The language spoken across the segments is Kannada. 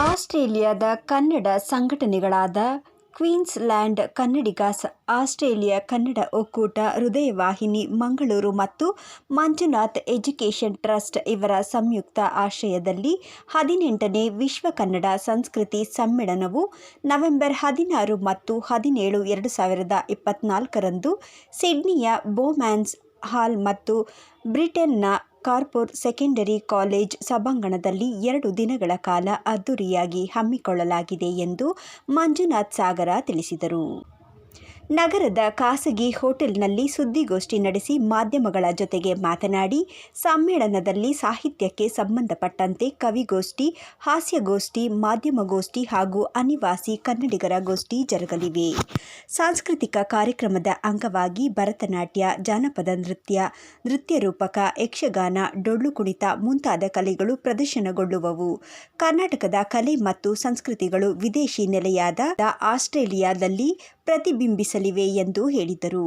ಆಸ್ಟ್ರೇಲಿಯಾದ ಕನ್ನಡ ಸಂಘಟನೆಗಳಾದ ಕ್ವೀನ್ಸ್ಲ್ಯಾಂಡ್ ಕನ್ನಡಿಗಾಸ್ ಆಸ್ಟ್ರೇಲಿಯಾ ಕನ್ನಡ ಒಕ್ಕೂಟ, ಹೃದಯವಾಹಿನಿ, ಮಂಗಳೂರು ಮತ್ತು ಮಂಜುನಾಥ್ ಎಜುಕೇಷನ್ ಟ್ರಸ್ಟ್ ಇವರ ಸಂಯುಕ್ತ ಆಶ್ರಯದಲ್ಲಿ ಹದಿನೆಂಟನೇ ವಿಶ್ವ ಕನ್ನಡ ಸಂಸ್ಕೃತಿ ಸಮ್ಮೇಳನವು ನವೆಂಬರ್ ಹದಿನಾರು ಮತ್ತು ಹದಿನೇಳು ಎರಡು ಸಾವಿರದ ಇಪ್ಪತ್ನಾಲ್ಕರಂದು ಸಿಡ್ನಿಯ ಬೋಮ್ಯಾನ್ಸ್ ಹಾಲ್ ಮತ್ತು ಬ್ರಿಟನ್ನ ಕಾರ್ಪೊರ್ ಸೆಕೆಂಡರಿ ಕಾಲೇಜ್ ಸಭಾಂಗಣದಲ್ಲಿ ಎರಡು ದಿನಗಳ ಕಾಲ ಅದ್ದೂರಿಯಾಗಿ ಹಮ್ಮಿಕೊಳ್ಳಲಾಗಿದೆ ಎಂದು ಮಂಜುನಾಥ್ ಸಾಗರ ತಿಳಿಸಿದರು. ನಗರದ ಖಾಸಗಿ ಹೋಟೆಲ್ನಲ್ಲಿ ಸುದ್ದಿಗೋಷ್ಠಿ ನಡೆಸಿ ಮಾಧ್ಯಮಗಳ ಜೊತೆಗೆ ಮಾತನಾಡಿ, ಸಮ್ಮೇಳನದಲ್ಲಿ ಸಾಹಿತ್ಯಕ್ಕೆ ಸಂಬಂಧಪಟ್ಟಂತೆ ಕವಿಗೋಷ್ಠಿ, ಹಾಸ್ಯಗೋಷ್ಠಿ, ಮಾಧ್ಯಮಗೋಷ್ಠಿ ಹಾಗೂ ಅನಿವಾಸಿ ಕನ್ನಡಿಗರ ಗೋಷ್ಠಿ ಜರುಗಲಿವೆ. ಸಾಂಸ್ಕೃತಿಕ ಕಾರ್ಯಕ್ರಮದ ಅಂಗವಾಗಿ ಭರತನಾಟ್ಯ, ಜಾನಪದ ನೃತ್ಯ ನೃತ್ಯ ರೂಪಕ, ಯಕ್ಷಗಾನ, ಡೊಳ್ಳು ಕುಣಿತ ಮುಂತಾದ ಕಲೆಗಳು ಪ್ರದರ್ಶನಗೊಳ್ಳುವವು. ಕರ್ನಾಟಕದ ಕಲೆ ಮತ್ತು ಸಂಸ್ಕೃತಿಗಳು ವಿದೇಶಿ ನೆಲೆಯಾದ ಆಸ್ಟ್ರೇಲಿಯಾದಲ್ಲಿ ಪ್ರತಿಬಿಂಬಿಸಲಿವೆ ಎಂದು ಹೇಳಿದರು.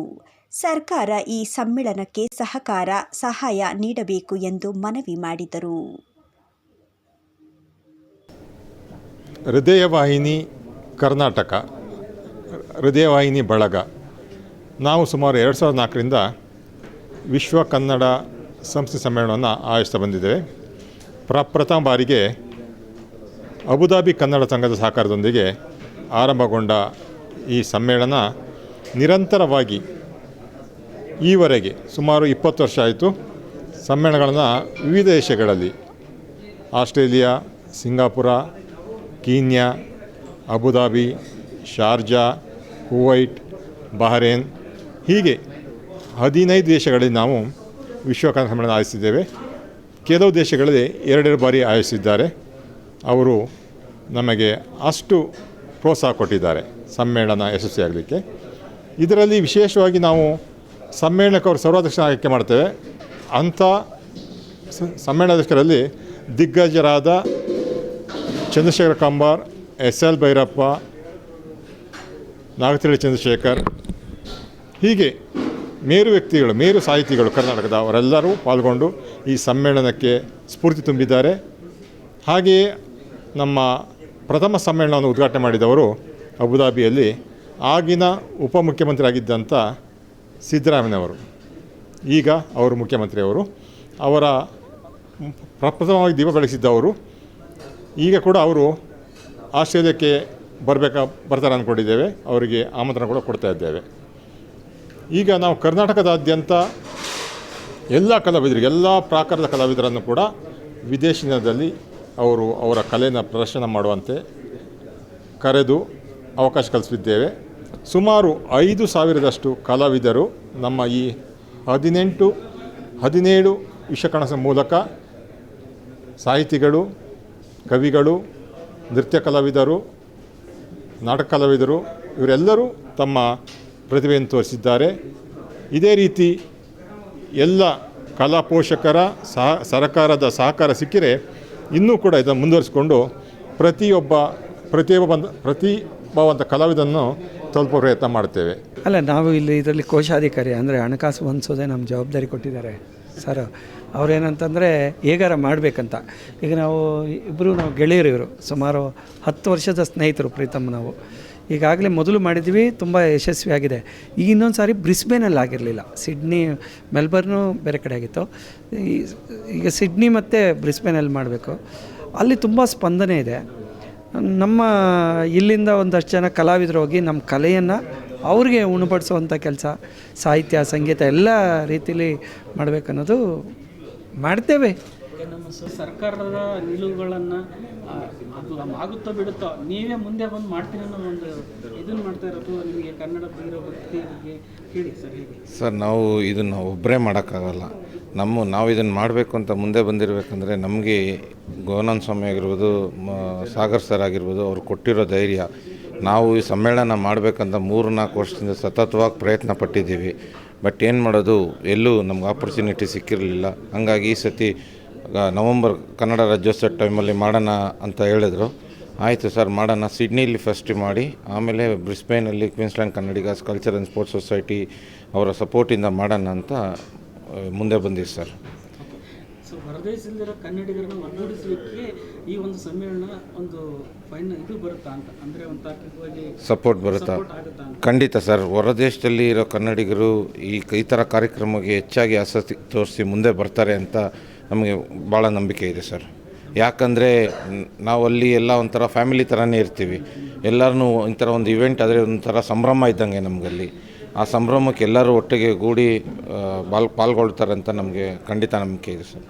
ಸರ್ಕಾರ ಈ ಸಮ್ಮೇಳನಕ್ಕೆ ಸಹಕಾರ, ಸಹಾಯ ನೀಡಬೇಕು ಎಂದು ಮನವಿ ಮಾಡಿದರು. ಹೃದಯವಾಹಿನಿ ಕರ್ನಾಟಕ, ಹೃದಯವಾಹಿನಿ ಬಳಗ. ನಾವು ಸುಮಾರು ಎರಡು ಸಾವಿರದ ನಾಲ್ಕರಿಂದ ವಿಶ್ವ ಕನ್ನಡ ಸಂಸ್ಥೆ ಸಮ್ಮೇಳನವನ್ನು ಆಯೋಜಿಸ್ತಾ ಬಂದಿದ್ದೇವೆ. ಪ್ರಪ್ರಥಮ ಬಾರಿಗೆ ಅಬುದಾಬಿ ಕನ್ನಡ ಸಂಘದ ಸಹಕಾರದೊಂದಿಗೆ ಆರಂಭಗೊಂಡ ಈ ಸಮ್ಮೇಳನ ನಿರಂತರವಾಗಿ ಈವರೆಗೆ ಸುಮಾರು ಇಪ್ಪತ್ತು ವರ್ಷ ಆಯಿತು. ಸಮ್ಮೇಳನಗಳನ್ನು ವಿವಿಧ ದೇಶಗಳಲ್ಲಿ Australia, Singapore, Kenya, Abu Dhabi, Sharjah, Kuwait, Bahrain ಹೀಗೆ ಹದಿನೈದು ದೇಶಗಳಲ್ಲಿ ನಾವು ವಿಶ್ವ ಕನ್ನಡ ಸಮ್ಮೇಳನ ಆಯೋಜಿಸಿದ್ದೇವೆ. ಕೆಲವು ದೇಶಗಳಲ್ಲಿ ಎರಡೆರಡು ಬಾರಿ ಆಯೋಜಿಸಿದ್ದಾರೆ. ಅವರು ನಮಗೆ ಅಷ್ಟು ಪ್ರೋತ್ಸಾಹ ಕೊಟ್ಟಿದ್ದಾರೆ. ಸಮ್ಮೇಳನ ಯಶಸ್ವಿಯಾಗಲಿಕ್ಕೆ. ಇದರಲ್ಲಿ ವಿಶೇಷವಾಗಿ ನಾವು ಸಮ್ಮೇಳನಕ್ಕೆ ಅವರು ಸರ್ವಾಧ್ಯಕ್ಷ ಆಯ್ಕೆ ಮಾಡ್ತೇವೆ. ಅಂಥ ಸಮ್ಮೇಳನಾಧ್ಯಕ್ಷರಲ್ಲಿ ದಿಗ್ಗಜರಾದ ಚಂದ್ರಶೇಖರ ಕಂಬಾರ್, ಎಸ್ ಎಲ್ ಭೈರಪ್ಪ ನಾಗತಿರಳಿ ಚಂದ್ರಶೇಖರ್, ಹೀಗೆ ಮೇರು ವ್ಯಕ್ತಿಗಳು, ಮೇರು ಸಾಹಿತಿಗಳು ಕರ್ನಾಟಕದ ಅವರೆಲ್ಲರೂ ಪಾಲ್ಗೊಂಡು ಈ ಸಮ್ಮೇಳನಕ್ಕೆ ಸ್ಫೂರ್ತಿ ತುಂಬಿದ್ದಾರೆ. ಹಾಗೆಯೇ ನಮ್ಮ ಪ್ರಥಮ ಸಮ್ಮೇಳನವನ್ನು ಉದ್ಘಾಟನೆ ಮಾಡಿದವರು ಅಬುದಾಬಿಯಲ್ಲಿ ಆಗಿನ ಉಪಮುಖ್ಯಮಂತ್ರಿ ಆಗಿದ್ದಂಥ ಸಿದ್ದರಾಮಯ್ಯನವರು. ಈಗ ಅವರು ಮುಖ್ಯಮಂತ್ರಿಯವರು. ಅವರ ಪ್ರಪ್ರಥಮವಾಗಿ ದೀಪ ಬೆಳೆಸಿದ್ದವರು ಈಗ ಕೂಡ ಅವರು ಆಸ್ಟ್ರೇಲಿಯಾಕ್ಕೆ ಬರಬೇಕಾ, ಬರ್ತಾರೆ ಅಂದ್ಕೊಂಡಿದ್ದೇವೆ. ಅವರಿಗೆ ಆಮಂತ್ರಣ ಕೂಡ ಕೊಡ್ತಾ ಇದ್ದೇವೆ. ಈಗ ನಾವು ಕರ್ನಾಟಕದಾದ್ಯಂತ ಎಲ್ಲ ಕಲಾವಿದರಿಗೆ, ಎಲ್ಲ ಪ್ರಾಕಾರದ ಕಲಾವಿದರನ್ನು ಕೂಡ ವಿದೇಶಿನದಲ್ಲಿ ಅವರು ಅವರ ಕಲೆಯನ್ನು ಪ್ರದರ್ಶನ ಮಾಡುವಂತೆ ಕರೆದು ಅವಕಾಶ ಕಲ್ಪಿಸಿದ್ದೇವೆ. ಸುಮಾರು ಐದು ಸಾವಿರದಷ್ಟು ಕಲಾವಿದರು ನಮ್ಮ ಈ ಹದಿನೆಂಟು, ಹದಿನೇಳು ವಿಶ್ವಕಣಸ ಮೂಲಕ ಸಾಹಿತಿಗಳು, ಕವಿಗಳು, ನೃತ್ಯ ಕಲಾವಿದರು, ನಾಟಕ ಕಲಾವಿದರು ಇವರೆಲ್ಲರೂ ತಮ್ಮ ಪ್ರತಿಭೆಯನ್ನು ತೋರಿಸಿದ್ದಾರೆ. ಇದೇ ರೀತಿ ಎಲ್ಲ ಕಲಾ ಪೋಷಕರ ಸಹ ಸರಕಾರದ ಸಹಕಾರ ಸಿಕ್ಕಿರೆ ಇನ್ನೂ ಕೂಡ ಇದನ್ನು ಮುಂದುವರಿಸಿಕೊಂಡು ಪ್ರತಿಯೊಬ್ಬ ಪ್ರತಿಯೊಬ್ಬ ಬಂದ ಪ್ರತಿಭಾವಂತ ಕಲಾವಿದನ್ನು ತಲುಪೋ ಪ್ರಯತ್ನ ಮಾಡ್ತೇವೆ ಅಲ್ಲ, ನಾವು ಇಲ್ಲಿ ಇದರಲ್ಲಿ ಕೋಶಾಧಿಕಾರಿ, ಅಂದರೆ ಹಣಕಾಸು ಹೊಂದಿಸೋದೇ ನಮ್ಮ ಜವಾಬ್ದಾರಿ ಕೊಟ್ಟಿದ್ದಾರೆ. ಸರ್, ಅವ್ರೇನಂತಂದರೆ ಹೇಗಾರ ಮಾಡಬೇಕಂತ. ಈಗ ನಾವು ಇಬ್ಬರು ನಾವು ಗೆಳೆಯರು ಇವರು, ಸುಮಾರು ಹತ್ತು ವರ್ಷದ ಸ್ನೇಹಿತರು ಪ್ರೀತಮ್ ನಾವು. ಈಗಾಗಲೇ ಮೊದಲು ಮಾಡಿದ್ವಿ ತುಂಬ ಯಶಸ್ವಿಯಾಗಿದೆ ಈಗ ಇನ್ನೊಂದು ಸಾರಿ ಬ್ರಿಸ್ಬೇನಲ್ಲಿ ಆಗಿರಲಿಲ್ಲ. ಸಿಡ್ನಿ, ಮೆಲ್ಬರ್ನು ಬೇರೆ ಕಡೆ ಆಗಿತ್ತು. ಈಗ ಸಿಡ್ನಿ ಮತ್ತು ಬ್ರಿಸ್ಬೇನಲ್ಲಿ ಮಾಡಬೇಕು. ಅಲ್ಲಿ ತುಂಬ ಸ್ಪಂದನೆ ಇದೆ. ನಮ್ಮ ಇಲ್ಲಿಂದ ಒಂದಷ್ಟು ಜನ ಕಲಾವಿದರು ಹೋಗಿ ನಮ್ಮ ಕಲೆಯನ್ನು ಅವ್ರಿಗೆ ಉಣಪಡಿಸುವಂಥ ಕೆಲಸ, ಸಾಹಿತ್ಯ, ಸಂಗೀತ ಎಲ್ಲ ರೀತಿಲಿ ಮಾಡಬೇಕನ್ನೋದು ಮಾಡ್ತೇವೆ. ನಮ್ಮ ಸರ್ಕಾರದ ನಿಲುವುಗಳನ್ನು ಅದು ಆಗುತ್ತೋ ಬಿಡುತ್ತೋ ನೀವೇ ಮುಂದೆ ಬಂದು ಮಾಡ್ತೀನಿ ಅನ್ನೋ ಒಂದು ಇದನ್ನು ಮಾಡ್ತಾ ಇರೋದು ನಿಮಗೆ ಕನ್ನಡ ಬಂದಿರೋ ಭಕ್ತಿ ಹೇಳಿ ಸರ್ ಸರ್, ನಾವು ಇದನ್ನು ಒಬ್ಬರೇ ಮಾಡೋಕ್ಕಾಗಲ್ಲ. ನಮ್ಮ, ನಾವು ಇದನ್ನು ಮಾಡಬೇಕು ಅಂತ ಮುಂದೆ ಬಂದಿರಬೇಕಂದ್ರೆ ನಮಗೆ ಗೋವಿಂದ ಸ್ವಾಮಿ ಆಗಿರ್ಬೋದು ಸಾಗರ್ ಸರ್ ಆಗಿರ್ಬೋದು, ಅವ್ರು ಕೊಟ್ಟಿರೋ ಧೈರ್ಯ. ನಾವು ಈ ಸಮ್ಮೇಳನ ಮಾಡಬೇಕಂತ ಮೂರು ನಾಲ್ಕು ವರ್ಷದಿಂದ ಸತತವಾಗಿ ಪ್ರಯತ್ನ ಪಟ್ಟಿದ್ದೀವಿ. ಬಟ್ ಏನು ಮಾಡೋದು, ಎಲ್ಲೂ ನಮ್ಗೆ ಆಪರ್ಚುನಿಟಿ ಸಿಕ್ಕಿರಲಿಲ್ಲ. ಹಂಗಾಗಿ ಈ ಸತಿ ನವಂಬರ್ ಕನ್ನಡ ರಾಜ್ಯೋತ್ಸವ ಟೈಮಲ್ಲಿ ಮಾಡೋಣ ಅಂತ ಹೇಳಿದರು. ಆಯಿತು ಸರ್ ಮಾಡೋಣ. ಸಿಡ್ನಿಲಿ ಫಸ್ಟ್ ಮಾಡಿ ಆಮೇಲೆ ಬ್ರಿಸ್ಬೇನಲ್ಲಿ Queensland Kannadigas culture and sports society ಅವರ ಸಪೋರ್ಟಿಂದ ಮಾಡೋಣ ಅಂತ ಮುಂದೆ ಬಂದಿವಿ ಸರ್. ಈ ಒಂದು ಸಮ್ಮೇಳನ ಒಂದು ಇದು ಬರುತ್ತಾ ಅಂತ? ಅಂದರೆ ಒಂದು ಸಪೋರ್ಟ್ ಬರುತ್ತಾ? ಖಂಡಿತ ಸರ್. ಹೊರದೇಶದಲ್ಲಿ ಇರೋ ಕನ್ನಡಿಗರು ಈ ಈ ಥರ ಕಾರ್ಯಕ್ರಮಕ್ಕೆ ಹೆಚ್ಚಾಗಿ ಆಸಕ್ತಿ ತೋರಿಸಿ ಮುಂದೆ ಬರ್ತಾರೆ ಅಂತ ನಮಗೆ ಭಾಳ ನಂಬಿಕೆ ಇದೆ ಸರ್. ಯಾಕಂದರೆ ನಾವು ಅಲ್ಲಿ ಎಲ್ಲ ಒಂಥರ ಫ್ಯಾಮಿಲಿ ಥರನೇ ಇರ್ತೀವಿ. ಎಲ್ಲರೂ ಒಂಥರ ಒಂದು ಇವೆಂಟ್ ಆದರೆ ಒಂಥರ ಸಂಭ್ರಮ ಇದ್ದಂಗೆ ನಮಗಲ್ಲಿ. ಆ ಸಂಭ್ರಮಕ್ಕೆ ಎಲ್ಲರೂ ಒಟ್ಟಿಗೆ ಗೂಡಿ ಬಾಲ್ ಪಾಲ್ಗೊಳ್ತಾರೆ ಅಂತ ನಮಗೆ ಖಂಡಿತ ನಂಬಿಕೆ ಇದೆ ಸರ್.